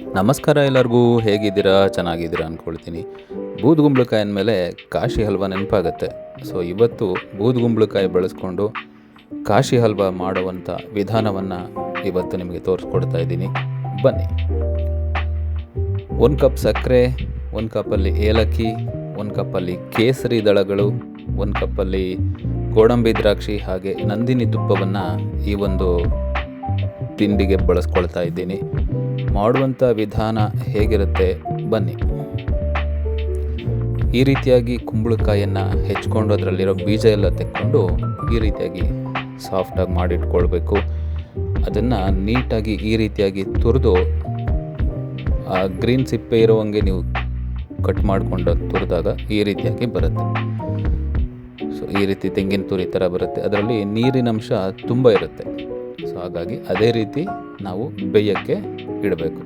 ನಮಸ್ಕಾರ ಎಲ್ಲರಿಗೂ, ಹೇಗಿದ್ದೀರಾ? ಚೆನ್ನಾಗಿದ್ದೀರಾ ಅಂದ್ಕೊಳ್ತೀನಿ ಬೂದುಗುಂಬಳಕಾಯಿ ಅಂದಮೇಲೆ ಕಾಶಿ ಹಲ್ವ ನೆನಪಾಗತ್ತೆ. ಸೊ ಇವತ್ತು ಬೂದುಗುಂಬಳಕಾಯಿ ಬಳಸ್ಕೊಂಡು ಕಾಶಿ ಹಲ್ವ ಮಾಡುವಂಥ ವಿಧಾನವನ್ನು ಇವತ್ತು ನಿಮಗೆ ತೋರಿಸ್ಕೊಡ್ತಾ ಇದ್ದೀನಿ. ಬನ್ನಿ. ಒಂದು ಕಪ್ ಸಕ್ಕರೆ, ಒಂದು ಕಪ್ಪಲ್ಲಿ ಏಲಕ್ಕಿ, ಒಂದು ಕಪ್ಪಲ್ಲಿ ಕೇಸರಿ ದಳಗಳು, ಒಂದು ಕಪ್ಪಲ್ಲಿ ಗೋಡಂಬಿ ದ್ರಾಕ್ಷಿ ಹಾಗೆ ನಂದಿನಿ ತುಪ್ಪವನ್ನು ಈ ಒಂದು ತಿಂಡಿಗೆ ಬಳಸ್ಕೊಳ್ತಾ ಇದ್ದೀನಿ. ಮಾಡುವಂಥ ವಿಧಾನ ಹೇಗಿರುತ್ತೆ? ಬನ್ನಿ. ಈ ರೀತಿಯಾಗಿ ಕುಂಬಳಕಾಯಿಯನ್ನು ಹೆಚ್ಕೊಂಡು ಅದರಲ್ಲಿರೋ ಬೀಜ ಎಲ್ಲ ತೆಕ್ಕೊಂಡು ಈ ರೀತಿಯಾಗಿ ಸಾಫ್ಟಾಗಿ ಮಾಡಿಟ್ಕೊಳ್ಬೇಕು. ಅದನ್ನು ನೀಟಾಗಿ ಈ ರೀತಿಯಾಗಿ ತುರಿದು, ಆ ಗ್ರೀನ್ ಸಿಪ್ಪೆ ಇರೋವಂಗೆ ನೀವು ಕಟ್ ಮಾಡಿಕೊಂಡು ತುರಿದಾಗ ಈ ರೀತಿಯಾಗಿ ಬರುತ್ತೆ. ಸೊ ಈ ರೀತಿ ತೆಂಗಿನ ತುರಿ ಥರ ಬರುತ್ತೆ. ಅದರಲ್ಲಿ ನೀರಿನ ಅಂಶ ತುಂಬ ಇರುತ್ತೆ. ಸೊ ಹಾಗಾಗಿ ಅದೇ ರೀತಿ ನಾವು ಬೇಯಕ್ಕೆ ಇಡಬೇಕು.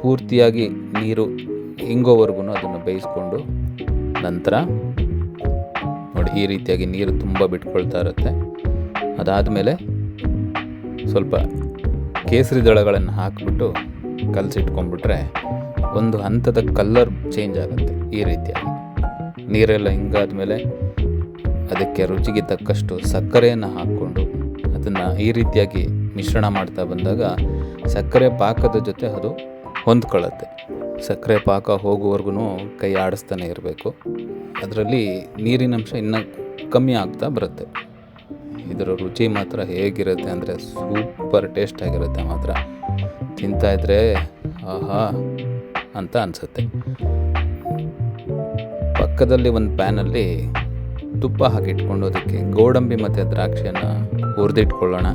ಪೂರ್ತಿಯಾಗಿ ನೀರು ಹಿಂಗೋವರೆಗೂ ಅದನ್ನು ಬೇಯಿಸ್ಕೊಂಡು ನಂತರ ನೋಡಿ ಈ ರೀತಿಯಾಗಿ ನೀರು ತುಂಬ ಬಿಟ್ಕೊಳ್ತಾ ಇರುತ್ತೆ. ಅದಾದಮೇಲೆ ಸ್ವಲ್ಪ ಕೇಸರಿ ದಳಗಳನ್ನು ಹಾಕಿಬಿಟ್ಟು ಕಲಸಿಟ್ಕೊಂಡ್ಬಿಟ್ರೆ ಒಂದು ಹಂತದ ಕಲ್ಲರ್ ಚೇಂಜ್ ಆಗುತ್ತೆ ಈ ರೀತಿಯಾಗಿ. ನೀರೆಲ್ಲ ಹಿಂಗಾದ್ಮೇಲೆ ಅದಕ್ಕೆ ರುಚಿಗೆ ತಕ್ಕಷ್ಟು ಸಕ್ಕರೆಯನ್ನು ಹಾಕ್ಕೊಂಡು ಅದನ್ನು ಈ ರೀತಿಯಾಗಿ ಮಿಶ್ರಣ ಮಾಡ್ತಾ ಬಂದಾಗ ಸಕ್ಕರೆ ಪಾಕದ ಜೊತೆ ಅದು ಹೊಂದ್ಕೊಳ್ಳುತ್ತೆ. ಸಕ್ಕರೆ ಪಾಕ ಹೋಗುವವರೆಗೂ ಕೈ ಆಡಿಸ್ತಾನೆ ಇರಬೇಕು. ಅದರಲ್ಲಿ ನೀರಿನಂಶ ಇನ್ನೂ ಕಮ್ಮಿ ಆಗ್ತಾ ಬರುತ್ತೆ. ಇದರ ರುಚಿ ಮಾತ್ರ ಹೇಗಿರುತ್ತೆ ಅಂದರೆ ಸೂಪರ್ ಟೇಸ್ಟ್ ಆಗಿರುತ್ತೆ ಮಾತ್ರ. ತಿಂತಾಯಿದ್ರೆ ಆಹಾ ಅಂತ ಅನಿಸುತ್ತೆ. ಪಕ್ಕದಲ್ಲಿ ಒಂದು ಪ್ಯಾನಲ್ಲಿ ತುಪ್ಪ ಹಾಕಿಟ್ಕೊಂಡು ಅದಕ್ಕೆ ಗೋಡಂಬಿ ಮತ್ತು ದ್ರಾಕ್ಷಿಯನ್ನು ಹುರಿದಿಟ್ಕೊಳ್ಳೋಣ.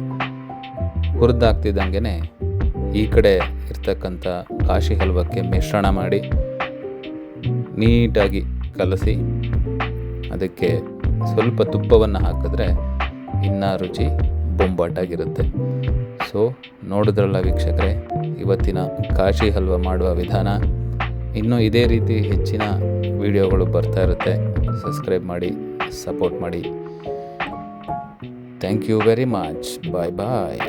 ಹುರಿದಾಗ್ತಿದ್ದಂಗೆ ಈ ಕಡೆ ಇರ್ತಕ್ಕಂಥ ಕಾಶಿ ಹಲ್ವಕ್ಕೆ ಮಿಶ್ರಣ ಮಾಡಿ ನೀಟಾಗಿ ಕಲಸಿ, ಅದಕ್ಕೆ ಸ್ವಲ್ಪ ತುಪ್ಪವನ್ನು ಹಾಕಿದ್ರೆ ಇನ್ನೂ ರುಚಿ ಬೊಂಬಾಟಾಗಿರುತ್ತೆ. ಸೊ, ನೋಡಿದ್ರಲ್ಲ ವೀಕ್ಷಕರೇ, ಇವತ್ತಿನ ಕಾಶಿ ಹಲ್ವ ಮಾಡುವ ವಿಧಾನ? ಇನ್ನೂ ಇದೇ ರೀತಿ ಹೆಚ್ಚಿನ ವಿಡಿಯೋಗಳು ಬರ್ತಾ ಇರುತ್ತೆ. ಸಬ್ಸ್ಕ್ರೈಬ್ ಮಾಡಿ. ಸಪೋರ್ಟ್ ಮಾಡಿ thank you very much bye bye